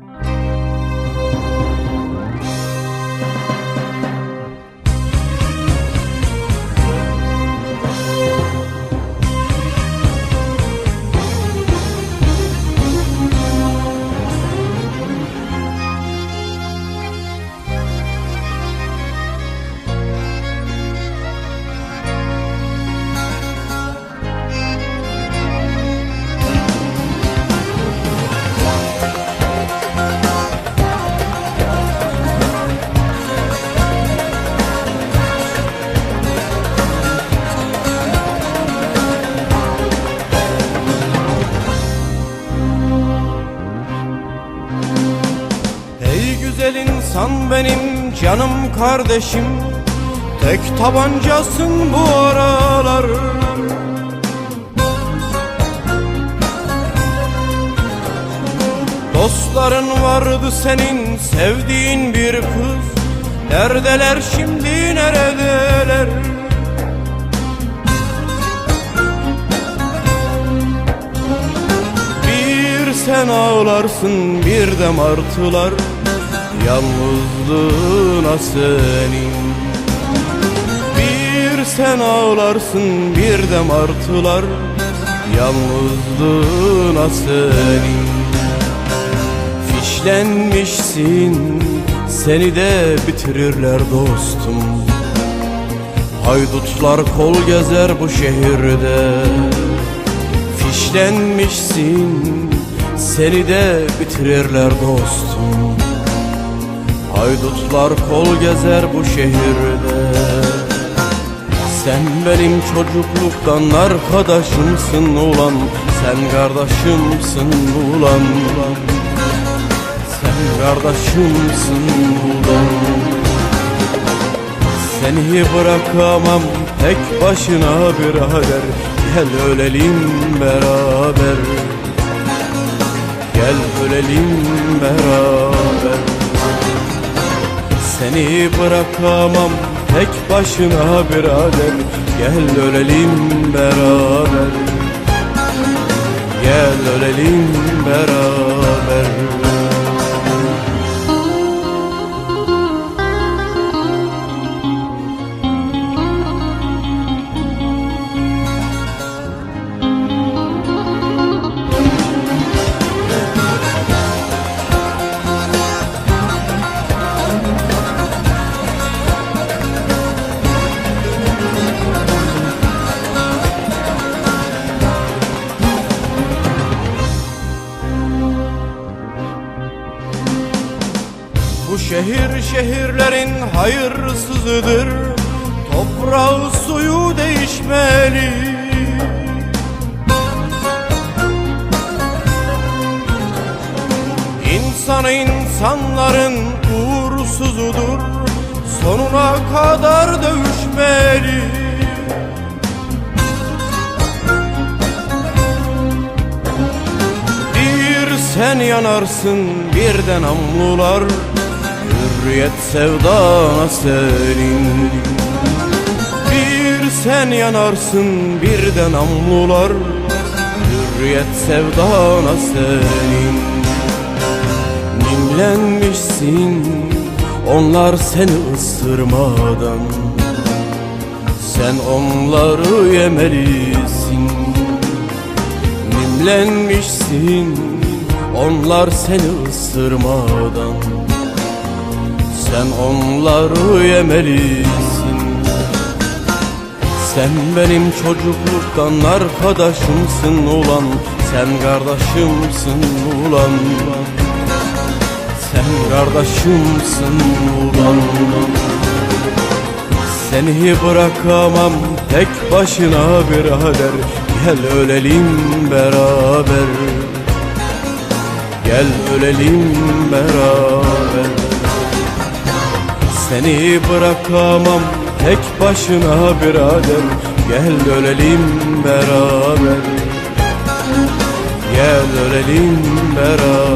Bye. Güzel insan benim canım kardeşim. Tek tabancasın bu aralar. Dostların vardı senin sevdiğin bir kız. Neredeler şimdi neredeler? Bir sen ağlarsın bir de martılar Yalnızlığına senin. Bir sen ağlarsın bir de martılar. Yalnızlığına senin. Fişlenmişsin seni de bitirirler dostum. Haydutlar kol gezer bu şehirde. Fişlenmişsin seni de bitirirler dostum Haydutlar kol gezer bu şehirde. Sen benim çocukluktan arkadaşımsın ulan. Sen kardeşimsin ulan. Sen kardeşimsin ulan. Seni bırakamam tek başına birader. Gel ölelim beraber. Gel ölelim beraber Seni bırakamam. Tek başına birader Gel ölelim beraber. Gel ölelim beraber Bu şehir şehirlerin hayırsızıdır. Toprağı suyu değişmeli. İnsanı insanların uğursuzudur. Sonuna kadar dövüşmeli. Bir sen yanarsın bir de namlular Hürriyet sevdana senin. Bir sen yanarsın bir de namlular. Hürriyet sevdana senin. Nimlenmişsin onlar seni ısırmadan. Sen onları yemelisin. Nimlenmişsin onlar seni ısırmadan Sen onları yemelisin. Sen benim çocukluktan arkadaşımsın ulan. Sen kardeşimsin ulan. Sen kardeşimsin ulan. Seni bırakamam tek başına birader. Gel ölelim beraber. Gel ölelim beraber Seni bırakamam tek başına birader. Gel ölelim beraber. Gel ölelim beraber